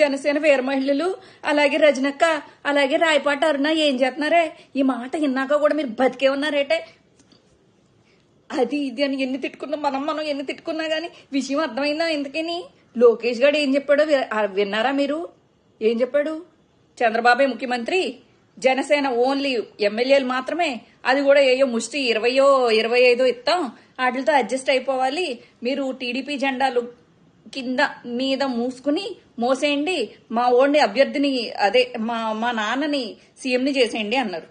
జనసేన వీర మహిళలు అలాగే రజనక్క అలాగే రాయపాటి అరుణ ఏం చేస్తున్నారే? ఈ మాట విన్నాక కూడా మీరు బతికే ఉన్నారేటే? అది ఇది అని ఎన్ని తిట్టుకున్నా మనం మనం ఎన్ని తిట్టుకున్నా గానీ విషయం అర్థమైందా ఎందుకని లోకేష్ గారు ఏం చెప్పాడో? విన్నారా మీరు? ఏం చెప్పాడు? చంద్రబాబే ముఖ్యమంత్రి జనసేన ఓన్లీ ఎమ్మెల్యేలు మాత్రమే అది కూడా ఏయో ముష్టి ఇరవయో ఇరవై ఐదో ఇస్తాం వాటితో అడ్జస్ట్ అయిపోవాలి. మీరు టీడీపీ జెండాలు కింద మీద మూసుకుని మోసేయండి మా ఓడిని అభ్యర్థిని అదే మా మా నాన్నని సీఎంని చేసేయండి అన్నారు.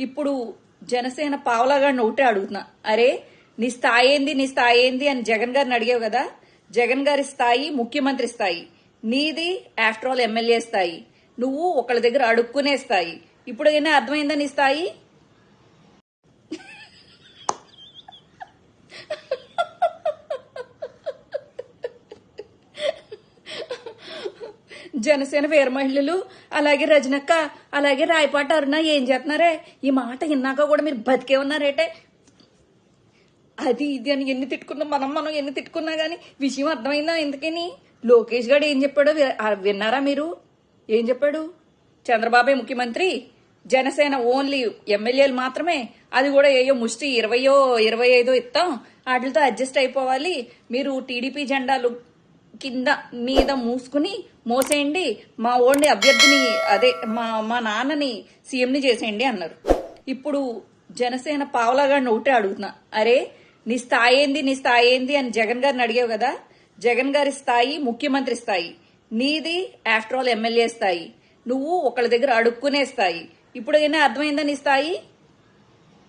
ఇప్పుడు జనసేన పావలాగాడిని ఒకటే అడుగుతున్నా. అరే నీ స్థాయి ఏంది నీ స్థాయి ఏంది అని జగన్ గారిని అడిగావు కదా? జగన్ గారి స్థాయి ముఖ్యమంత్రి స్థాయి. నీది ఆఫ్టర్ ఆల్ ఎమ్మెల్యే స్థాయి. నువ్వు ఒకళ్ళ దగ్గర అడుక్కునే స్థాయి. ఇప్పుడు ఏమైనా అర్థమైందా నీ స్థాయి? జనసేన వీర మహిళలు అలాగే రజనక్క అలాగే రాయపాటి అరుణ ఏం చేస్తున్నారే? ఈ మాట విన్నాక కూడా మీరు బతికే ఉన్నారేటే? అది ఇది అని ఎన్ని తిట్టుకున్నా మనం మనం ఎన్ని తిట్టుకున్నా గానీ విషయం అర్థమైందా ఎందుకని లోకేష్ గారు ఏం చెప్పాడో? విన్నారా మీరు? ఏం చెప్పాడు? చంద్రబాబే ముఖ్యమంత్రి జనసేన ఓన్లీ ఎమ్మెల్యేలు మాత్రమే అది కూడా ఏయో ముష్టి ఇరవయో ఇరవై ఐదో ఇస్తాం వాటితో అడ్జస్ట్ అయిపోవాలి. మీరు టీడీపీ జెండాలు కింద మీద మూసుకుని మోసేయండి మా ఓన్లీ అభ్యర్థిని అదే మా మా నాన్నని సీఎంని చేసేయండి అన్నారు. ఇప్పుడు జనసేన పావలాగాడిని ఒకటే అడుగుతున్నా. అరే నీ స్థాయి ఏంది నీ స్థాయి ఏంది అని జగన్ గారిని అడిగావు కదా? జగన్ గారి స్థాయి ముఖ్యమంత్రి స్థాయి. నీది ఆఫ్టర్ ఆల్ ఎమ్మెల్యే స్థాయి. నువ్వు ఒకళ్ళ దగ్గర అడుక్కునే స్థాయి. ఇప్పుడు ఏమైనా అర్థమైందా నీ స్థాయి?